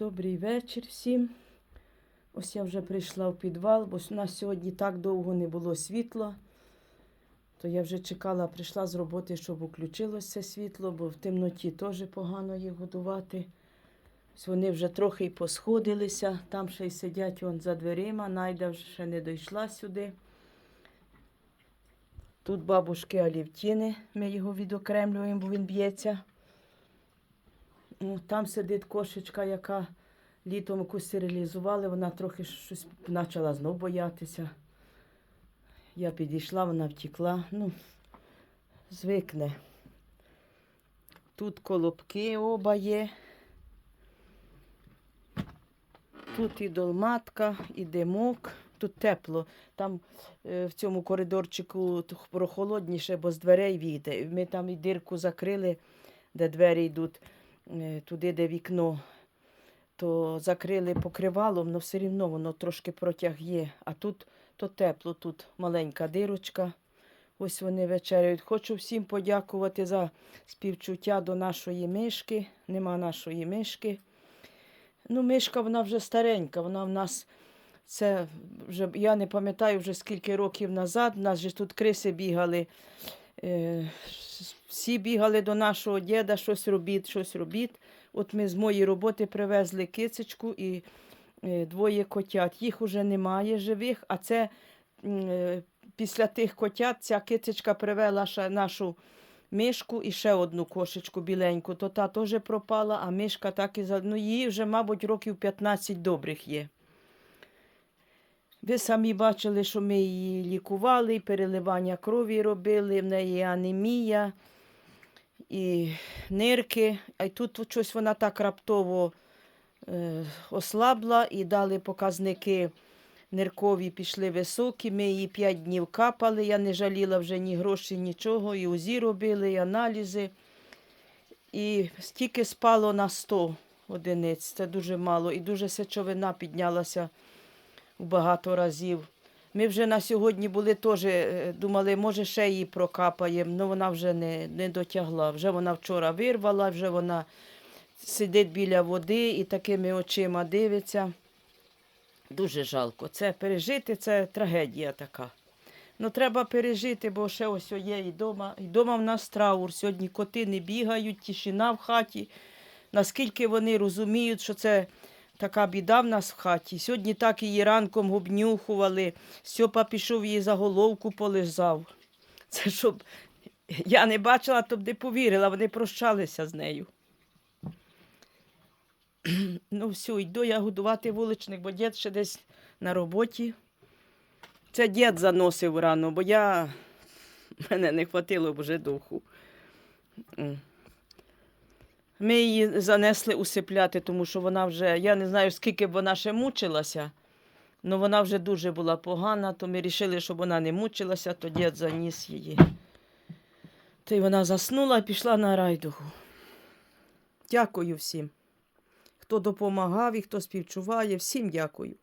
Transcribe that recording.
Добрий вечір всім. Ось я вже прийшла в підвал, бо у нас сьогодні так довго не було світла. То я вже чекала, прийшла з роботи, щоб включилося світло, бо в темноті теж погано їх годувати. Ось вони вже трохи й посходилися, там ще й сидять вон за дверима, Найда вже ще не дійшла сюди. Тут бабушки Алівтіни, ми його відокремлюємо, бо він б'ється. Там сидить кошечка, яка літом якусь стерилізували, вона трохи щось почала знов боятися. Я підійшла, вона втекла. Ну, звикне. Тут колобки оба є. Тут і долматка, і димок. Тут тепло. Там е, в цьому коридорчику прохолодніше, бо з дверей війде. Ми там і дирку закрили, де двері йдуть, туди, де вікно. То закрили покривалом, але все рівно воно трошки протяг є. А тут то тепло, тут маленька дирочка. Ось вони вечеряють. Хочу всім подякувати за співчуття до нашої мишки. Нема нашої мишки. Ну, мишка вона вже старенька, вона в нас це вже я не пам'ятаю вже скільки років назад. У нас же тут криси бігали. Е, всі бігали до нашого діда, щось робіть, щось робіть. От ми з моєї роботи привезли кицечку і е, двоє котят. Їх уже немає живих, а це е, після тих котят ця кицечка привела нашу мишку і ще одну кошечку біленьку. То та теж пропала, а мишка так і за. Ну, її вже, мабуть, років 15 добрих є. Ви самі бачили, що ми її лікували, переливання крові робили, в неї анемія і нирки. А тут щось вона так раптово е, ослабла і дали показники ниркові пішли високі. Ми її 5 днів капали. Я не жаліла вже ні грошей, нічого. І УЗІ робили, і аналізи. І стільки спало на 100 одиниць. Це дуже мало. І дуже сечовина піднялася багато разів. Ми вже на сьогодні були теж, е, думали, може ще її прокапаємо, але вона вже не, не дотягла. Вже вона вчора вирвала, вже вона сидить біля води і такими очима дивиться. Дуже жалко. Це пережити, це трагедія така. Ну, треба пережити, бо ще ось є і дома. І дома в нас траур. Сьогодні коти не бігають, тишина в хаті. Наскільки вони розуміють, що це така біда в нас в хаті. Сьогодні так її ранком обнюхували. Стьопа пішов її за головку полизав. Це щоб я не бачила, то б не повірила, вони прощалися з нею. Ну, все, йду я годувати вуличних, бо дід ще десь на роботі. Це дід заносив рано, бо я мене не хватило вже духу. Ми її занесли усипляти, тому що вона вже, я не знаю, скільки б вона ще мучилася, але вона вже дуже була погана, то ми вирішили, щоб вона не мучилася, то дід заніс її. То й вона заснула і пішла на райдугу. Дякую всім, хто допомагав і хто співчуває, всім дякую.